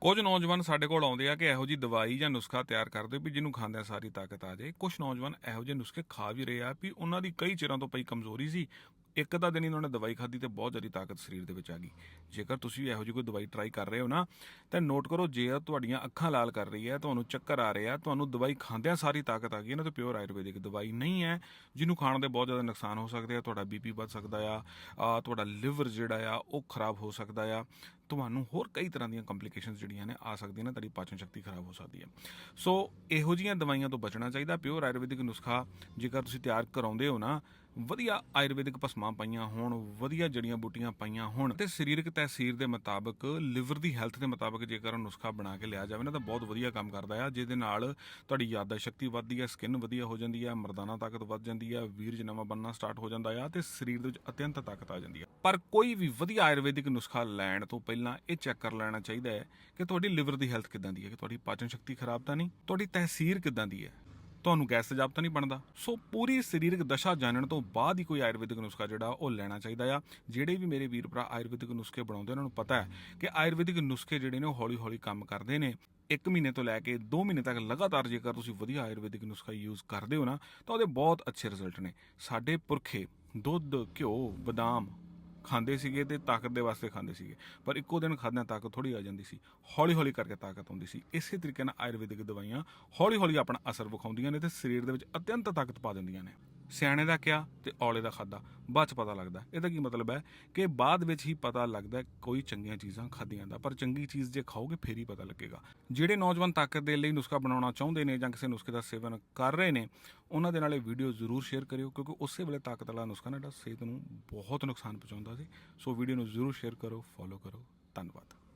ਕੁਝ ਨੌਜਵਾਨ ਸਾਡੇ ਕੋਲ ਆਉਂਦੇ ਆ ਕਿ ਇਹੋ ਜੀ ਦਵਾਈ ਜਾਂ ਨੁਸਖਾ ਤਿਆਰ ਕਰਦੇ ਵੀ ਜਿਹਨੂੰ ਖਾਂਦਿਆਂ ਸਾਰੀ ਤਾਕਤ ਆ ਜਾਏ। ਕੁਝ ਨੌਜਵਾਨ ਇਹੋ ਜਿਹੇ ਨੁਸਖੇ ਖਾ ਵੀ ਰਹੇ ਆ ਵੀ ਉਹਨਾਂ ਦੀ ਕਈ ਚਿਰਾਂ ਤੋਂ ਪਈ ਕਮਜ਼ੋਰੀ ਸੀ ਇੱਕ ਅੱਧਾ ਦਿਨ ਹੀ ਉਹਨਾਂ ਨੇ ਦਵਾਈ ਖਾਧੀ ਤੇ ਬਹੁਤ ਜ਼ਿਆਦਾ ਤਾਕਤ ਸਰੀਰ ਦੇ ਵਿੱਚ ਆ ਗਈ। ਜੇਕਰ ਤੁਸੀਂ ਵੀ ਇਹੋ ਜਿਹੀ ਕੋਈ ਦਵਾਈ ਟਰਾਈ ਕਰ ਰਹੇ ਹੋ ਨਾ, ਤਾਂ ਨੋਟ ਕਰੋ ਜੇ ਤੁਹਾਡੀਆਂ ਅੱਖਾਂ ਲਾਲ ਕਰ ਰਹੀ ਹੈ, ਤੁਹਾਨੂੰ ਚੱਕਰ ਆ ਰਿਹਾ, ਤੁਹਾਨੂੰ ਦਵਾਈ ਖਾਂਦਿਆਂ ਸਾਰੀ ਤਾਕਤ ਆ ਗਈ ਹੈ ਨਾ, ਤਾਂ ਪਿਓਰ ਆਯੁਰਵੈਦਿਕ ਦਵਾਈ ਨਹੀਂ ਹੈ, ਜਿਹਨੂੰ ਖਾਣ ਦੇ ਬਹੁਤ ਜ਼ਿਆਦਾ ਨੁਕਸਾਨ ਹੋ ਸਕਦੇ ਆ, ਤੁਹਾਡਾ ਬੀਪੀ ਵੱਧ ਸਕਦਾ ਆ ਆ ਤੁਹਾਡਾ ਲਿਵਰ ਜਿਹੜਾ ਆ, ਉਹ ਖਰਾਬ ਹੋ ਸਕਦਾ ਆ। ਤੁਹਾਨੂੰ ਹੋਰ ਕਈ ਤਰ੍ਹਾਂ ਦੀਆਂ ਕੰਪਲਿਕੇਸ਼ਨਸ ਜਿਹੜੀਆਂ ਨੇ ਆ ਸਕਦੀਆਂ ਨੇ, ਤੁਹਾਡੀ ਪਾਚਨ ਸ਼ਕਤੀ ਖਰਾਬ ਹੋ ਸਕਦੀ ਹੈ। ਸੋ ਇਹੋ ਜੀਆਂ ਦਵਾਈਆਂ ਤੋਂ ਬਚਣਾ ਚਾਹੀਦਾ ਪਿਓਰ ਆਯੁਰਵੈਦਿਕ ਨੁਸਖਾ ਜੇਕਰ ਤੁਸੀਂ ਤਿਆਰ ਕਰਾਉਂਦੇ ਹੋ ਨਾ ਵਧੀਆ ਆਯੁਰਵੈਦਿਕ ਭਸਮਾਂ ਪਾਈਆਂ ਹੋਣ, ਵਧੀਆ ਜੜੀਆਂ ਬੂਟੀਆਂ ਪਾਈਆਂ ਹੋਣ ਤੇ ਸਰੀਰਕ ਤਹਿਸੀਰ ਦੇ ਮੁਤਾਬਕ ਲਿਵਰ ਦੀ ਹੈਲਥ ਦੇ ਮੁਤਾਬਕ ਜੇਕਰ ਨੁਸਖਾ ਬਣਾ ਕੇ ਲਿਆ ਜਾਵੇ ਨਾ ਤਾਂ ਬਹੁਤ ਵਧੀਆ ਕੰਮ ਕਰਦਾ ਆ, ਜਿਹਦੇ ਨਾਲ ਤੁਹਾਡੀ ਯਾਦਾਸ਼ਤ ਸ਼ਕਤੀ ਵੱਧਦੀ ਹੈ ਸਕਿਨ ਵਧੀਆ ਹੋ ਜਾਂਦੀ ਹੈ ਮਰਦਾਨਾ ਤਾਕਤ ਵੱਧ ਜਾਂਦੀ ਹੈ ਵੀਰਜ ਨਵਾਂ ਬਣਨਾ ਸਟਾਰਟ ਹੋ ਜਾਂਦਾ ਆ ਤੇ ਸਰੀਰ ਦੇ ਵਿੱਚ ਅਤਿਅੰਤ ਤਾਕਤ ਆ ਜਾਂਦੀ ਹੈ ਪਰ ਕੋਈ ਵੀ ਵਧੀਆ ਆਯੁਰਵੈਦਿਕ ਨੁਸਖਾ ਲੈਣ ਤੋਂ ਪਹਿਲਾਂ ਇਹ ਚੈੱਕ ਕਰ ਲੈਣਾ ਚਾਹੀਦਾ ਹੈ ਕਿ ਤੁਹਾਡੀ ਲਿਵਰ ਦੀ ਹੈਲਥ ਕਿਦਾਂ ਦੀ ਹੈ, ਕਿ ਤੁਹਾਡੀ ਪਾਚਨ ਸ਼ਕਤੀ ਖਰਾਬ ਤਾਂ ਨਹੀਂ, ਤੁਹਾਡੀ ਤਹਿਸੀਰ ਕਿਦਾਂ ਦੀ ਹੈ। ਤੁਹਾਨੂੰ ਗੈਸ ਤੇਜ਼ਾਬ ਤਾਂ ਨਹੀਂ ਬਣਦਾ। ਸੋ ਪੂਰੀ ਸਰੀਰਕ ਦਸ਼ਾ ਜਾਣਨ ਤੋਂ ਬਾਅਦ ਹੀ ਕੋਈ ਆਯੁਰਵੈਦਿਕ ਨੁਸਖਾ ਜਿਹੜਾ ਉਹ ਲੈਣਾ ਚਾਹੀਦਾ ਆ। ਜਿਹੜੇ ਵੀ ਮੇਰੇ ਵੀਰ ਭਰਾ ਆਯੁਰਵੈਦਿਕ ਨੁਸਖੇ ਬਣਾਉਂਦੇ, ਉਹਨਾਂ ਨੂੰ ਪਤਾ ਹੈ ਕਿ ਆਯੁਰਵੈਦਿਕ ਨੁਸਖੇ ਜਿਹੜੇ ਨੇ ਉਹ ਹੌਲੀ-ਹੌਲੀ ਕੰਮ ਕਰਦੇ ਨੇ। ਇੱਕ ਮਹੀਨੇ ਤੋਂ ਲੈ ਕੇ 2 ਮਹੀਨੇ ਤੱਕ ਲਗਾਤਾਰ ਜੇਕਰ ਤੁਸੀਂ ਵਧੀਆ ਆਯੁਰਵੈਦਿਕ ਨੁਸਖਾ ਯੂਜ਼ ਕਰਦੇ ਹੋ ਨਾ, ਤਾਂ ਉਹਦੇ ਬਹੁਤ ਅੱਛੇ ਰਿਜ਼ਲਟ ਨੇ। ਸਾਡੇ ਪੁਰਖੇ ਦੁੱਧ, ਘਿਓ, ਬਦਾਮ ਖਾਂਦੇ ਸੀਗੇ ਤੇ ਤਾਕਤ ਦੇ ਵਾਸਤੇ ਖਾਂਦੇ ਸੀਗੇ। ਪਰ ਇੱਕੋ ਦਿਨ ਖਾਦਿਆਂ ਤਾਕਤ ਥੋੜੀ ਆ ਜਾਂਦੀ ਸੀ। ਹੌਲੀ ਹੌਲੀ ਕਰਕੇ ਤਾਕਤ ਆਉਂਦੀ ਸੀ। ਇਸੇ ਤਰੀਕੇ ਨਾਲ ਆਯੁਰਵੈਦਿਕ ਦਵਾਈਆਂ ਹੌਲੀ ਹੌਲੀ ਆਪਣਾ ਅਸਰ ਵਿਖਾਉਂਦੀਆਂ ਨੇ ਤੇ ਸਰੀਰ ਦੇ ਵਿੱਚ ਅਤਿਅੰਤ ਤਾਕਤ ਪਾ ਦਿੰਦੀਆਂ ਨੇ। ਸਿਆਣੇ ਦਾ ਕਿਹਾ ਤੇ ਔਲੇ ਦਾ ਖਾਦਾ। ਬਾਅਦ ਚ ਪਤਾ ਲੱਗਦਾ। ਇਹਦਾ ਕੀ ਮਤਲਬ ਹੈ ਕਿ ਬਾਅਦ ਵਿੱਚ ਹੀ ਪਤਾ ਲੱਗਦਾ ਕੋਈ ਚੰਗੀਆਂ ਚੀਜ਼ਾਂ ਖਾਦੀਆਂ ਦਾ। ਪਰ ਚੰਗੀ ਚੀਜ਼ ਜੇ ਖਾਓਗੇ, ਫੇਰ ਹੀ ਪਤਾ ਲੱਗੇਗਾ। ਜਿਹੜੇ ਨੌਜਵਾਨ ਤਾਕਤ ਦੇ ਲਈ ਨੁਸਖਾ ਬਣਾਉਣਾ ਚਾਹੁੰਦੇ ਨੇ ਜਾਂ ਕਿਸੇ ਨੁਸਖੇ ਦਾ ਸੇਵਨ ਕਰ ਰਹੇ ਨੇ, ਉਹਨਾਂ ਦੇ ਨਾਲ ਇਹ ਵੀਡੀਓ ਜ਼ਰੂਰ ਸ਼ੇਅਰ ਕਰਿਓ, ਕਿਉਂਕਿ ਉਸੇ ਵੇਲੇ ਤਾਕਤ ਵਾਲਾ ਨੁਸਖਾ ਨਾ ਜਿਹੜਾ ਸਿਹਤ ਨੂੰ ਬਹੁਤ ਨੁਕਸਾਨ ਪਹੁੰਚਾਉਂਦਾ ਸੀ। ਸੋ ਵੀਡੀਓ ਨੂੰ ਜ਼ਰੂਰ ਸ਼ੇਅਰ ਕਰੋ, ਫੋਲੋ ਕਰੋ। ਧੰਨਵਾਦ।